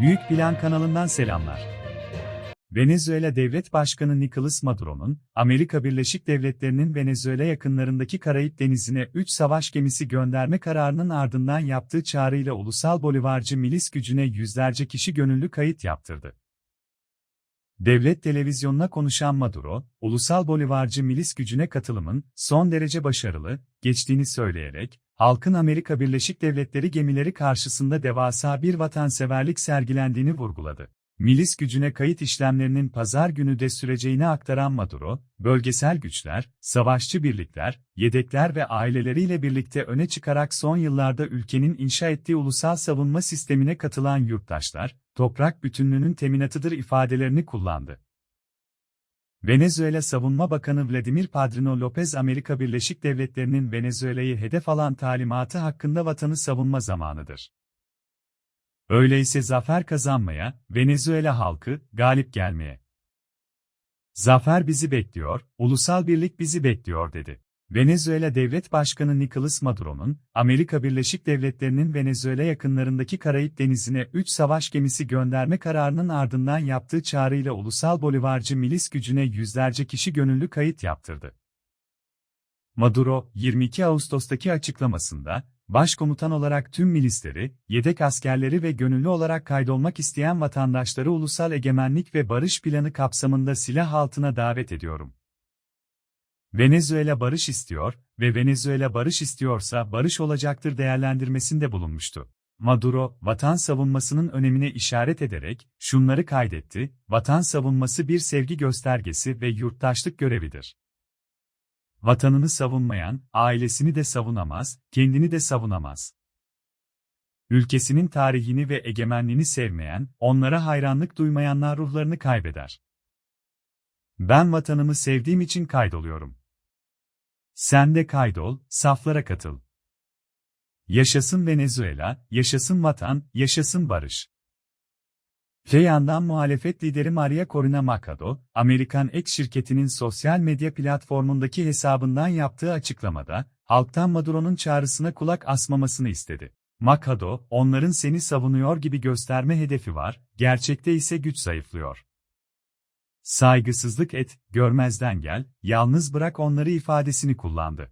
Büyük Plan kanalından selamlar. Venezuela Devlet Başkanı Nicolas Maduro'nun, Amerika Birleşik Devletleri'nin Venezuela yakınlarındaki Karayip Denizi'ne 3 savaş gemisi gönderme kararının ardından yaptığı çağrıyla ulusal bolivarcı milis gücüne yüzlerce kişi gönüllü kayıt yaptırdı. Devlet televizyonuna konuşan Maduro, ulusal bolivarcı milis gücüne katılımın son derece başarılı geçtiğini söyleyerek, halkın Amerika Birleşik Devletleri gemileri karşısında devasa bir vatanseverlik sergilendiğini vurguladı. Milis gücüne kayıt işlemlerinin pazar günü de süreceğini aktaran Maduro, bölgesel güçler, savaşçı birlikler, yedekler ve aileleriyle birlikte öne çıkarak son yıllarda ülkenin inşa ettiği ulusal savunma sistemine katılan yurttaşlar, toprak bütünlüğünün teminatıdır ifadelerini kullandı. Venezuela Savunma Bakanı Vladimir Padrino Lopez Amerika Birleşik Devletleri'nin Venezuela'yı hedef alan talimatı hakkında vatanı savunma zamanıdır. Öyleyse zafer kazanmaya, Venezuela halkı, galip gelmeye. Zafer bizi bekliyor, ulusal birlik bizi bekliyor dedi. Venezuela Devlet Başkanı Nicolas Maduro'nun, Amerika Birleşik Devletleri'nin Venezuela yakınlarındaki Karayip Denizi'ne 3 savaş gemisi gönderme kararının ardından yaptığı çağrıyla ulusal bolivarcı milis gücüne yüzlerce kişi gönüllü kayıt yaptırdı. Maduro, 22 Ağustos'taki açıklamasında, başkomutan olarak tüm milisleri, yedek askerleri ve gönüllü olarak kaydolmak isteyen vatandaşları ulusal egemenlik ve barış planı kapsamında silah altına davet ediyorum. Venezuela barış istiyor ve Venezuela barış istiyorsa barış olacaktır değerlendirmesinde bulunmuştu. Maduro, vatan savunmasının önemine işaret ederek, şunları kaydetti, vatan savunması bir sevgi göstergesi ve yurttaşlık görevidir. Vatanını savunmayan, ailesini de savunamaz, kendini de savunamaz. Ülkesinin tarihini ve egemenliğini sevmeyen, onlara hayranlık duymayanlar ruhlarını kaybeder. Ben vatanımı sevdiğim için kaydoluyorum. Sen de kaydol, saflara katıl. Yaşasın Venezuela, yaşasın vatan, yaşasın barış. Öte yandan muhalefet lideri Maria Corina Machado, Amerikan X şirketinin sosyal medya platformundaki hesabından yaptığı açıklamada, halktan Maduro'nun çağrısına kulak asmamasını istedi. Machado, onların seni savunuyor gibi gösterme hedefi var, gerçekte ise güç zayıflıyor. Saygısızlık et, görmezden gel, yalnız bırak onları ifadesini kullandı.